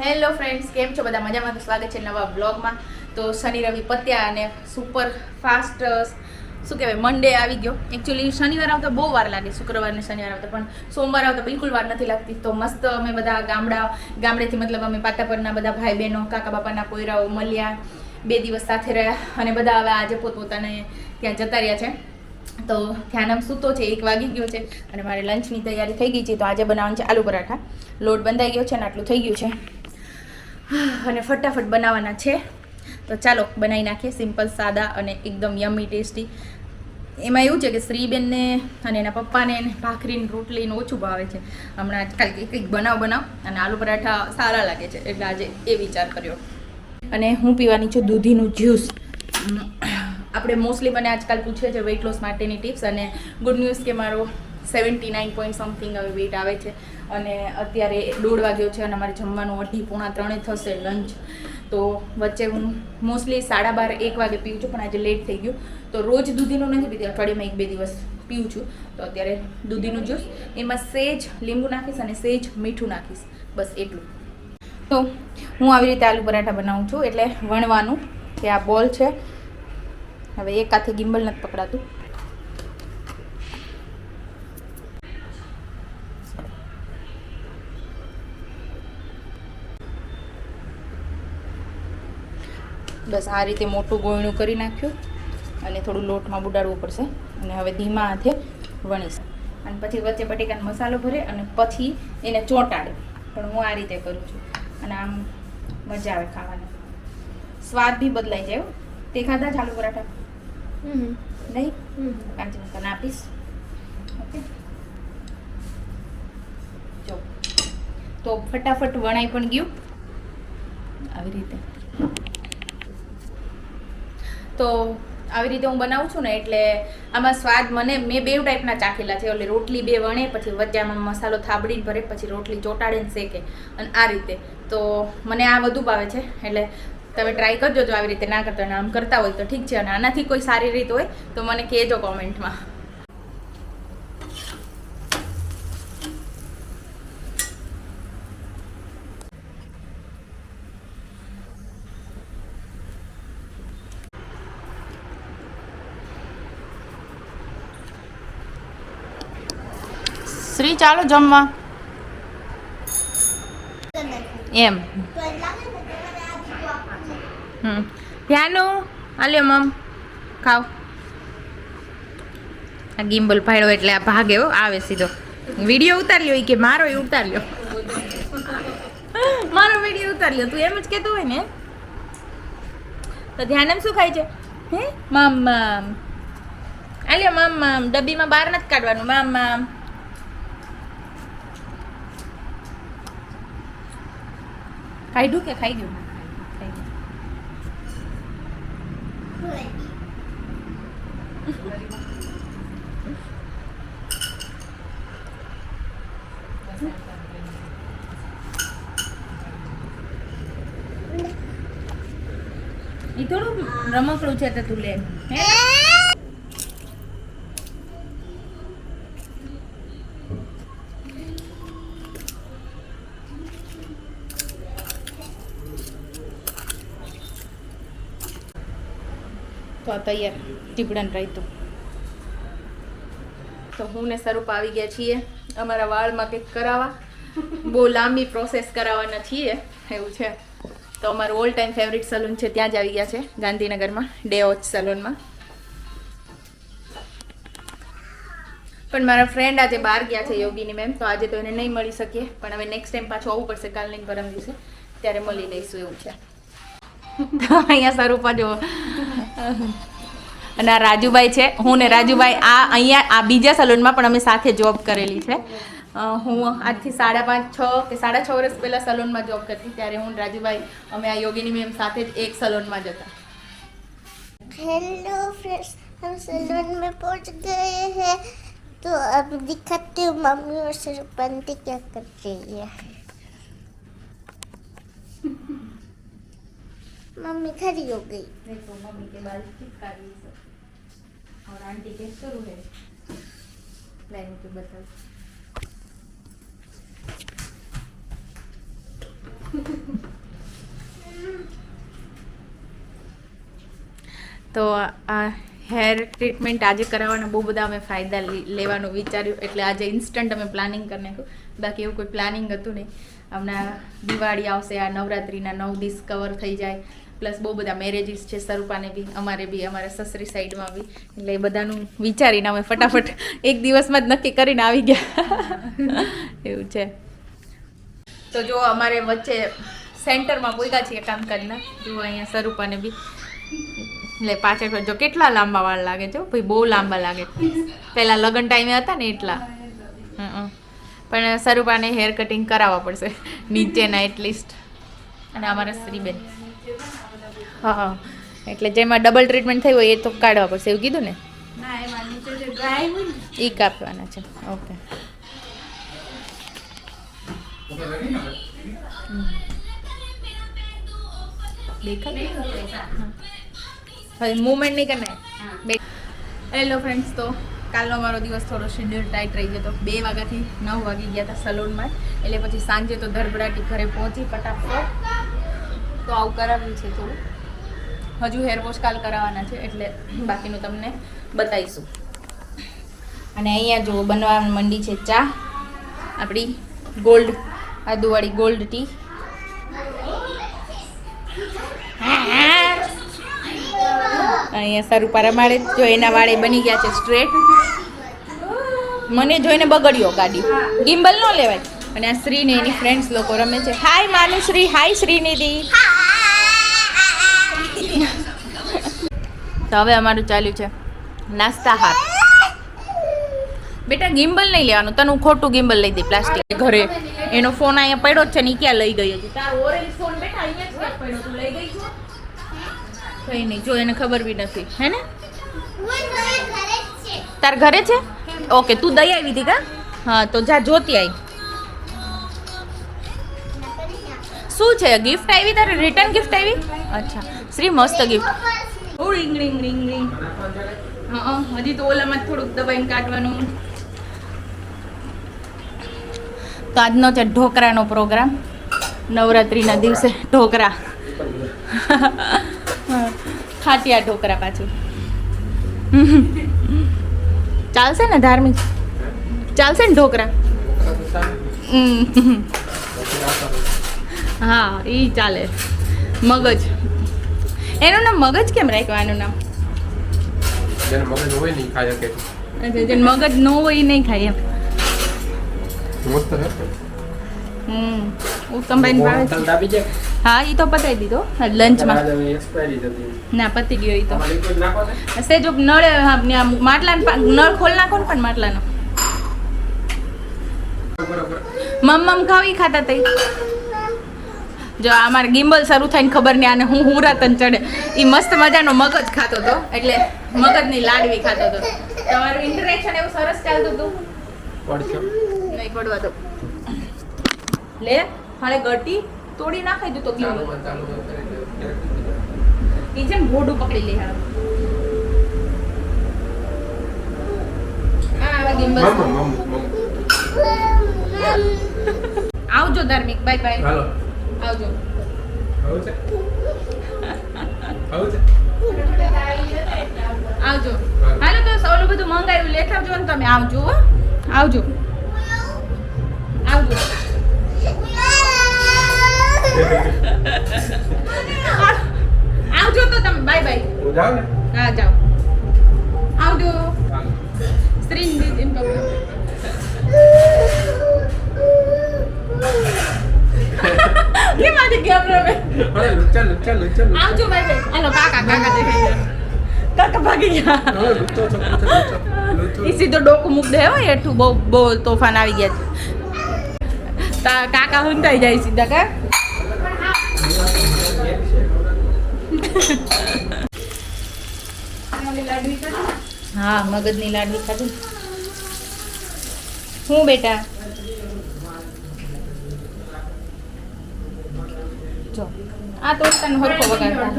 Hello friends કેમ છો? બધા મજામાં? તો સ્વાગત છે નવા બ્લોગમાં તો શનિ રવિ પત્યા અને સુપર ફાસ્ટ શું કહેવાય મંડે આવી ગયો. એકચ્યુઅલી શનિવાર આવતા બહુ વાર લાગે, શુક્રવાર ને શનિવાર આવતા, પણ સોમવાર આવતા બિલકુલ વાર નથી લાગતી. તો મસ્ત અમે બધા ગામડા, ગામડેથી મતલબ અમે પાતાપરના બધા ભાઈ બહેનો કાકા બાપાના કોયરાઓ મળ્યા, બે દિવસ સાથે રહ્યા અને બધા હવે આજે પોતપોતાને ત્યાં જતા રહ્યા છે. તો ધ્યાનમ સૂતો છે, એક વાગી ગયો છે અને મારે લંચની તૈયારી થઈ ગઈ છે, તો આજે બનાવવાનું છે આલુ પરાઠા. લોટ બંધાઈ ગયો છે અને આટલું થઈ ગયું છે. અને ફટાફટ બનાવવાના છે. તો ચાલો, બનાવી નાખીએ. સિમ્પલ સાદા અને એકદમ યમી ટેસ્ટી એમાં એવું છે કે શ્રીબેનને અને એના પપ્પાને ભાખરીને રોટલીને ઓછું ભાવે છે. હમણાં આજકાલ કંઈક બનાવ બનાવ અને આલુ પરાઠા સારા લાગે છે. એટલે આજે એ વિચાર કર્યો. અને હું પીવાની છું દૂધીનું જ્યુસ. આપણે મોસ્ટલી મને આજકાલ પૂછે છે વેઇટ લોસ માટેની ટિપ્સ અને ગુડ ન્યૂઝ કે મારો સેવન્ટી નાઇન પોઈન્ટ સમથિંગ હવે વેઇટ આવે છે. અને અત્યારે દોઢ વાગ્યો છે અને અમારે જમવાનું અઢી પોણા ત્રણે થશે લંચ તો વચ્ચે હું મોસ્ટલી સાડા બાર, એક વાગે પીઉં છું, પણ આજે લેટ થઈ ગયું. તો રોજ દૂધીનું નથી પીતી, અઠવાડિયામાં એક બે દિવસ પીઉં છું. તો અત્યારે દૂધીનું જ્યુસ એમાં સેજ લીંબુ નાખીશ અને સેજ મીઠું નાખીશ. બસ એટલું. તો હું આવી રીતે આલુ પરાઠા બનાવું છું, એટલે વણવાનું કે આ બોલ છે. હવે એક હાથે ગિમ્બલ નથી પકડાતું. બસ આ રીતે મોટું ગોયણું કરી નાખ્યું અને થોડું લોટમાં બુડાડવું પડશે. અને હવે ધીમા હાથે વણીશ. અને પછી વચ્ચે બટેકાનો મસાલો ભરે અને પછી એને ચોંટાડે. પણ હું આ રીતે કરું છું. અને આમ મજા આવે ખાવાની. સ્વાદ બી બદલાઈ જાય તે ખાધા ચાલુ પરાઠા? નહીં કાંચી તને આપીશ ઓકે જો તો ફટાફટ વણાઈ પણ ગયું આવી રીતે. તો આવી રીતે હું બનાવું છું ને એટલે આમાં સ્વાદ મને મેં બે ટાઈપના ચાખેલા છે. એટલે રોટલી બે વણે પછી વચ્ચે આમાં મસાલો થાબડીને ભરે પછી રોટલી ચોટાડીને શેકે. અને આ રીતે. તો મને આ વધુ ભાવે છે. એટલે તમે ટ્રાય કરજો જો આવી રીતે ના કરતા હોય અને આમ કરતા હોય તો ઠીક છે. અને આનાથી કોઈ સારી રીત હોય તો મને કહેજો કોમેન્ટમાં શ્રી ચાલો જમવા. એમ હમ ધ્યાનું હાલ્યો મમ ખાવ. આ ગિમ્બલ ફાડ્યો એટલે આ ભાગે હો આવે સીધો. વીડિયો ઉતાર લ્યો કે મારો એ ઉતાર લ્યો મારો વીડિયો ઉતાર લ્યો તું એમ જ કહેતો હોય ને તો ધ્યાન એમ શું ખાય છે? હે? મામ મામ. આલ્યો મામ મામ. ડબ્બીમાં બહાર નથી કાઢવાનું. મામ મામ. કાઢ્યું કે ખાઈ ગયું ખાઈ ગયું. ઈ થોડું રમકડું છે તો તું લે હે તો તૈયાર ટીપડાનું રાયતું. તો હું ને સ્વરૂપ આવી ગયા છીએ અમારા વાળમાં કંઈક કરાવવા. બહુ લાંબી પ્રોસેસ કરાવવાના છીએ, એવું છે. તો અમારું ઓલ ટાઈમ ફેવરિટ સલૂન છે, ત્યાં જ આવી ગયા છે, ગાંધીનગરમાં ડે ઓચ સલૂનમાં પણ મારા ફ્રેન્ડ આજે બહાર ગયા છે યોગીની મેમ તો આજે તો એને નહીં મળી શકીએ, પણ હવે નેક્સ્ટ ટાઈમ પાછું આવવું પડશે કાલની પરમ દિવસે, ત્યારે મળી લઈશું, એવું છે. અહીંયા સ્વરૂપા જો અને આ રાજુભાઈ છે હું ને રાજુભાઈ આ અહીંયા આ બીજા સલૂનમાં પણ અમે સાથે જોબ કરેલી છે અ, હું આજથી સાડા પાંચ છ કે સાડા છ વર્ષ પહેલાં સલૂનમાં જોબ કરતી ત્યારે હું ને રાજુભાઈ અમે આ યોગીની મેમ સાથે જ એક સલૂનમાં જતા हेलो फ्रेंड्स हम सैलून में पहुंच गए हैं तो अब दिखाते हूँ मम्मी और सरपंती क्या कर रही है मम्मी खड़ी हो गई देखो मम्मी के बाल चिपका दिए सब और आंटी के शुरू है लाइन के बता તો આ હેર ટ્રીટમેન્ટ આજે કરાવવાના બહુ બધા અમે ફાયદા લે- લેવાનું વિચાર્યું એટલે આજે ઇન્સ્ટન્ટ અમે પ્લાનિંગ કરી નાખ્યું બાકી એવું કોઈ પ્લાનિંગ હતું નહીં હમણાં દિવાળી આવશે આ નવરાત્રિના નવ દિવસ કવર થઈ જાય પ્લસ બહુ બધા મેરેજીસ છે સ્વરૂપાને બી, અમારે બી, અમારે સસરી સાઈડમાં બી. એટલે એ બધાનું વિચારીને અમે ફટાફટ એક દિવસમાં જ નક્કી કરીને આવી ગયા. એવું છે. તો જો અમારે વચ્ચે સેન્ટરમાં બોલ્યા છીએ કામ કરીને જો અહીંયા સ્વરૂપાને બી. એટલે પાછળ જો કેટલા લાંબા વાળ લાગે છે ભાઈ, બહુ લાંબા લાગે. પહેલાં લગ્ન ટાઈમે હતા ને એટલા. હં. પણ સ્વરૂપાને હેર કટિંગ કરાવવા પડશે. નીચેના એટલીસ્ટ અને અમારા શ્રીબેન. હા એટલે જેમાં ડબલ ટ્રીટમેન્ટ થઈ હોય એ તો કાઢવા પડશે એવું કીધું ને? એ કાપવાના છે. ઓકે હવે મુવમેન્ટ નહીં કરને બે હેલો ફ્રેન્ડ્સ તો કાલનો મારો દિવસ થોડો શેડ્યુલ ટાઈટ રહી ગયો તો બે વાગ્યાથી નવ વાગી ગયા હતા સલૂનમાં એટલે પછી સાંજે તો ધરબડાટી ઘરે પહોંચી ફટાફટ. તો આવું કરાવ્યું છે થોડું. હજુ હેર વોશ કાલ કરાવવાના છે, એટલે બાકીનું તમને બતાવીશું. અને અહીંયા જો બનવા મંડી છે ચા, આપણી ગોલ્ડ આદુવાળી ગોલ્ડ ટી અહીંયા સારું રમાડે જો એના વાળે બની ગયા છે સ્ટ્રેટ મને જોઈને બગડ્યો ગાડી. ગિમ્બલ ન લેવાય. અને આ શ્રી ને એની ફ્રેન્ડ્સ લોકો રમે છે. હાય માનુશ્રી. હાય શ્રીનિધિ. તો હવે અમારું ચાલ્યું છે નાસ્તા હાથ બેટા ગિમ્બલ નહીં લેવાનું. તને હું ખોટું ગિમ્બલ લઈ દઈ પ્લાસ્ટિક ઘરે. એનો ફોન અહીંયા પડ્યો જ છે ને ક્યાં લઈ ગઈ હતી તારો ઓરેન્જ ફોન બેટા અહીંયા જ પડ્યો? તું લઈ ગઈ છો? કઈ નહીં જો એને ખબર બી નથી. હે ને? તાર ઘરે છે? ઓકે તું દઈ આવી હતી કા? હા તો જા જોતી આવી શું છે ગિફ્ટ આવી? તારે રિટર્ન ગિફ્ટ આવી? અચ્છા શ્રી મસ્ત gift ring ring ring ring હા હજી તો ઓલામાં થોડુંક દબાઈને કાઢવાનું. તો આજનો છે ઢોકરાનો પ્રોગ્રામ. નવરાત્રિના દિવસે ઢોકરા. ખાટિયા ઢોકરા પાછું. ચાલશે ને ધાર્મિક? ચાલશે ને ઢોકરા. હા એ ચાલે. મગજ. એનું નામ મગજ કેમ રાખ્યું આનું નામ? જેને મગજ હોય નહીં ખાય કે અચ્છા જેને મગજ ન હોય એ નહીં ખાય એમ. મસ્ત હે હમ ઉત્તમભાઈ ભાવે છે. દાબી જાય હા એ તો પતાવી દીધો. લંચમાં ના પતી ગયો એ તો. સેજ નળ પા- નળ ખોલ નાખો ને પણ માટલાનો. મમ મમ ખાવી ખાતા તઈ. જો અમારે ગિમ્બલ શરૂ થઈને ખબર નહીં આને હું હુરાતન ચડે. એ મસ્ત મજાનો મગજ ખાતો હતો એટલે મગજની લાડવી ખાતો હતો. તમારું ઇન્ટરેક્શન એવું સરસ ચાલતું હતું? નહીં પડવા દો. લે હાલે ગટી તોડી નાખાઈ દીધો તો ગિમ્બલ. એ જેમ મોઢું પકડી લે હા. આવા ગિમ્બલ આવજો ધાર્મિક બાય બાય. હાલો. આવજો. આવજો. હાલો તો ઓલું બધું મંગાવ્યું. લેખાવજો ને તમે આવજો. આવજો. આવજો. આવજો તો તમે. Bye bye. ને? હા જાઓ. આવજો. સ્ત્રી એમ કહું કેમ આજે ગેમ રમે? અરે લુચ્ચા લુચ્ચા લુચ્ચા આવજો બાય બાય હાલો કાકા કાકા દેખાઈ ગયા. કાકા ભાગી ગયા. એ સીધો ડોકું મૂક દે હોય એઠું બહુ બહુ તોફાન આવી ગયા છે. તા કાકા હુંતાઈ જાય સીધા કા? હા મગજની લાડવી ખાધું. હું બેટા? જો. આ તો તને હરખો વગાડ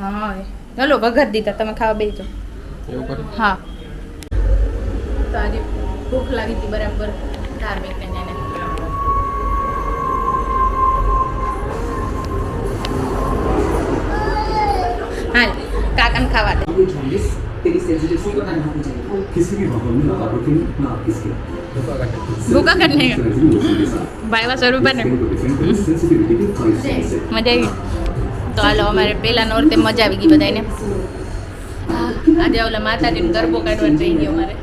હા ચલો વઘાર દીધા. તમે ખાવા બેજો હા. તો આજે ભૂખ લાગી બરાબર. ધાર્મિક ને એને. હાલ કાકાને ખાવા દે. किसकी भी ભૂકા કાઢે ભૂકા કરી નહીં मौसम के साथ ભાઈ વા સ્વરૂપ ને को डिफेंड करें सेंसिटिविटी के फाइव स्टेज से મજા આવી તો હાલો અમારે પહેલા નોરતે મજા આવી ગઈ બધાને આજે ઓલા માતાજીનો ગરબો કાઢવાનો રહી ગયો અમારે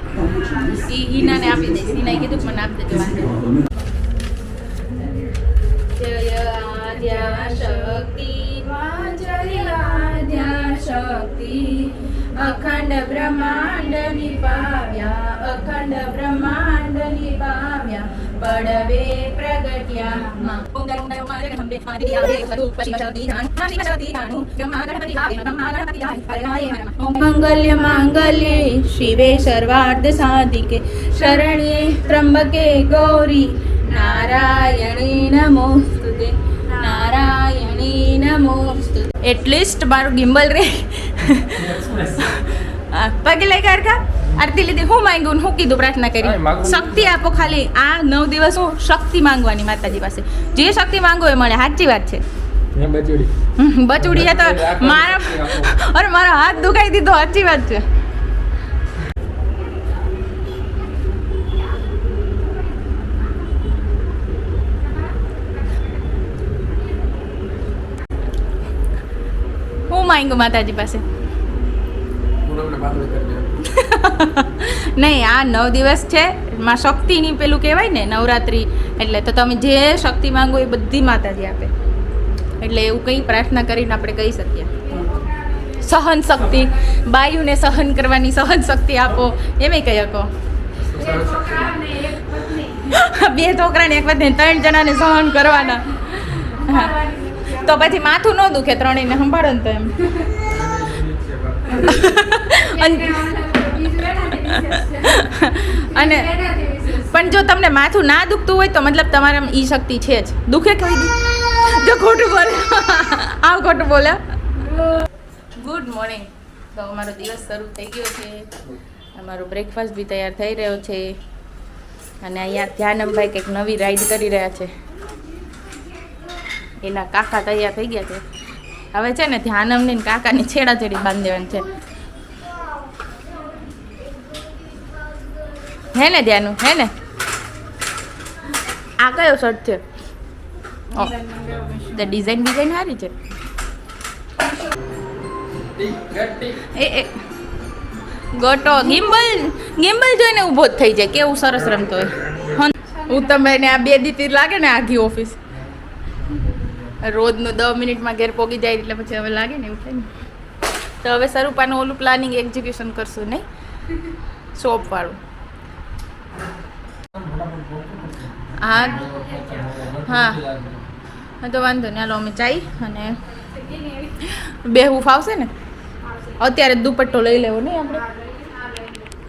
ઈ હિનાને આપી દઈશ હિનાએ કીધું કે મને આપી દેજો વાંધો જય આદ્યા શક્તિ માં જય આદ્યા શક્તિ અખંડ બ્રહ્માંડ નિપાવ્યા અખંડ બ્રહ્માંડ નિપાવ્યા પડવે પ્રગટ્યા. મંગલ્ય શિવે સર્વાર્થ સાધિકે, શરણ્યે ત્રંબકે ગૌરી. નારાયણી નમોસ્તુતે નારાયણી નમોસ્તુતે એટલીસ્ટ મારું ગિમ્બલ રે. આ, કરતા આરતી લીધી. હું માંગ્યું હું કીધું પ્રાર્થના કરી. શક્તિ આપો ખાલી. આ નવ દિવસ હું શક્તિ માંગવાની માતાજી પાસે. જે શક્તિ માંગો એ મળે. સાચી વાત છે. બચુડી. બચુડી તો મારા અરે મારો હાથ દુખાઈ દીધો. સાચી વાત છે. માંગ્યું માતાજી પાસે. નહીં આ નવ દિવસ છે. માં શક્તિની પેલું કહેવાય ને નવરાત્રિ. એટલે તો તમે જે શક્તિ માંગો એ બધી માતાજી આપે. એટલે એવું કંઈ પ્રાર્થના કરીને આપણે કહી શકીએ. સહન શક્તિ. બાયુને સહન કરવાની સહન શક્તિ આપો. એમ કહી શકો. બે છોકરાને એક વખત ત્રણ જણાને સહન કરવાના. હા. તો પછી માથું ન દુખે ત્રણેયને સંભાળો ને તો એમ. અને પણ જો તમને માથું ના દુખતું હોય તો મતલબ તમારામાં ઈ શક્તિ છે જ. દુખે કઈ દી? જો ખોટું બોલે. આવ ખોટું બોલે. ગુડ મોર્નિંગ તો અમારો દિવસ શરૂ થઈ ગયો છે. અમારો બ્રેકફાસ્ટ બી તૈયાર થઈ રહ્યો છે. અને અહીંયા ધ્યાનમભાઈ કંઈક નવી રાઈડ કરી રહ્યા છે. એના કાકા તૈયાર થઈ ગયા છે. હવે છે ને ધ્યાન અમને કાકાની છેડા છેડી બાંધી દેવાની છે. હે ને ધ્યાનું, હે ને? આ કયો શર્ટ છે? તે ડિઝાઇન ડિઝાઇન સારી છે. એ એ. ગોટો ગિમ્બલ ગિમ્બલ જોઈને ઊભો જ થઈ જાય, કેવું સરસ રમતો હોય. હું તમે આ બે દીતી લાગે ને આઘી ઓફિસ રોજનું દસ મિનિટમાં ઘેર પોગી જાય એટલે પછી હવે લાગે ને એવું થાય ને. તો હવે સ્વરૂપાનું ઓલું પ્લાનિંગ એક્ઝિક્યુશન કરશું, નહીં? શોપ વાળું. હા હા. હા, તો વાંધો નહીં. હાલો, અમે ચાઈ અને બેહવું ફાવશે ને? અત્યારે દુપટ્ટો લઈ લેવો, નહીં આપણે?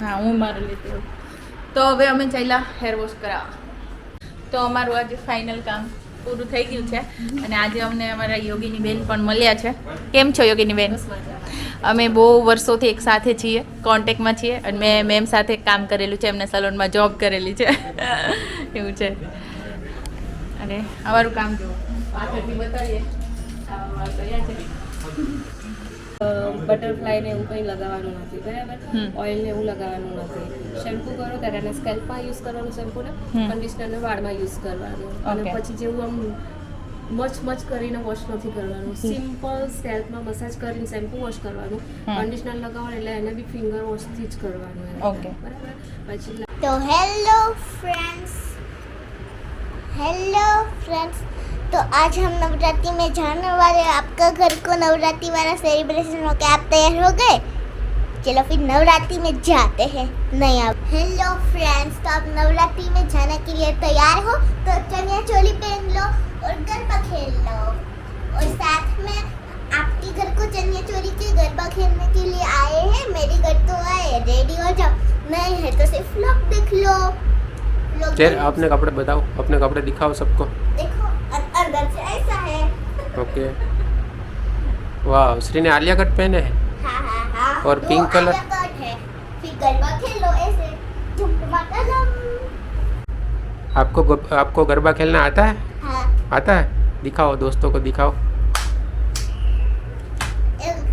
હા, હું મારું લેતી તો હવે અમે ચાલ્યા હેર વોશ કરાવવા. તો અમારું આજે ફાઇનલ કામ. પૂરું થઈ ગયું છે. અને આજે અમને અમારા યોગીની બેન પણ મળ્યા છે. કેમ છો યોગીની બેન? અમે બહુ વર્ષોથી એક સાથે છીએ કોન્ટેક્ટમાં છીએ અને મેં મેમ સાથે કામ કરેલું છે, એમને સલોનમાં જોબ કરેલી છે. એવું છે. અને અમારું કામ જુઓ પાછળથી બતાવીએ. આ છે. બટરફ્લાય ને એવું કંઈ લગાવવાનું નથી બરાબર? ઓઇલ ને એવું લગાવવાનું નથી. શેમ્પુ કરો ત્યારે એના સ્કેલ્પમાં યુઝ કરવાનું શેમ્પુ ને કન્ડિશનરને વાળમાં યુઝ કરવાનું. અને પછી જેવું આમ મચ મચ કરીને વોશ નથી કરવાનું. સિમ્પલ સ્કેલ્પમાં મસાજ કરીને શેમ્પુ વોશ કરવાનું. કન્ડિશનર લગાવવાનું એટલે એને બી ફિંગર વોશથી જ કરવાનું ઓકે બરાબર? પછી તો હેલો ફ્રેન્ડ્સ હેલો ફ્રેન્ડ્સ तो आज हम नवरात्रि में जाने वाले आपका घर को नवरात्रि वाला सेलिब्रेशन हो गया आप तैयार हो गए? चलो फिर नवरात्रि में जाते हैं आप हेलो फ्रेंड्स तो आप नवरात्रि में जाने के लिए तैयार हो? तो चनिया चोली पहन लो और गरबा खेल लो। और साथ में आपके घर को चनिया चोली के गरबा खेलने के लिए आए हैं। मेरे घर तो आए रेडी हो जाओ। नहीं है तो सिर्फ़ लोग देख लो। लोग अपने कपड़े बताओ। अपने कपड़े दिखाओ सबको। देखो अंदर से ऐसा है। ओके। वाह श्री ने आलिया कट पहने हैं? हाँ हाँ हाँ। और पिंक कट है। फिर गरबा खेलो ऐसे। आपको आपको गरबा खेलना आता है? हाँ। आता है? दिखाओ दोस्तों को दिखाओ।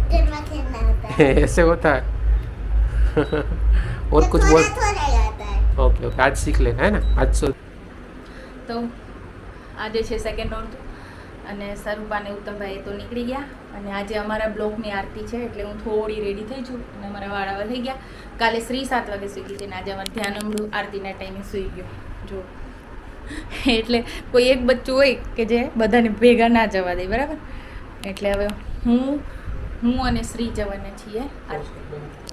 गरबा खेलना होता है। ऐसे होता है। और कुछ बोल है ओके ओके आज सीख लेना है ना? आज सो તો આજે છે સેકન્ડ રાઉન્ડ અને સ્વરૂપા અને ઉત્તમભાઈ તો નીકળી ગયા. અને આજે અમારા બ્લોકની આરતી છે, એટલે હું થોડી રેડી થઈ છું અને અમારા વાળાવા થઈ ગયા. કાલે શ્રી સાત વાગે સૂઈ ગઈ હતી અને આજે અમારે ધ્યાન અમૃત આરતીના ટાઈમે સૂઈ ગયો. જો. એટલે કોઈ એક બચ્ચું હોય કે જે બધાને ભેગા ના જવા દે, બરાબર? એટલે હવે હું હું અને શ્રી જવાના છીએ. આરતી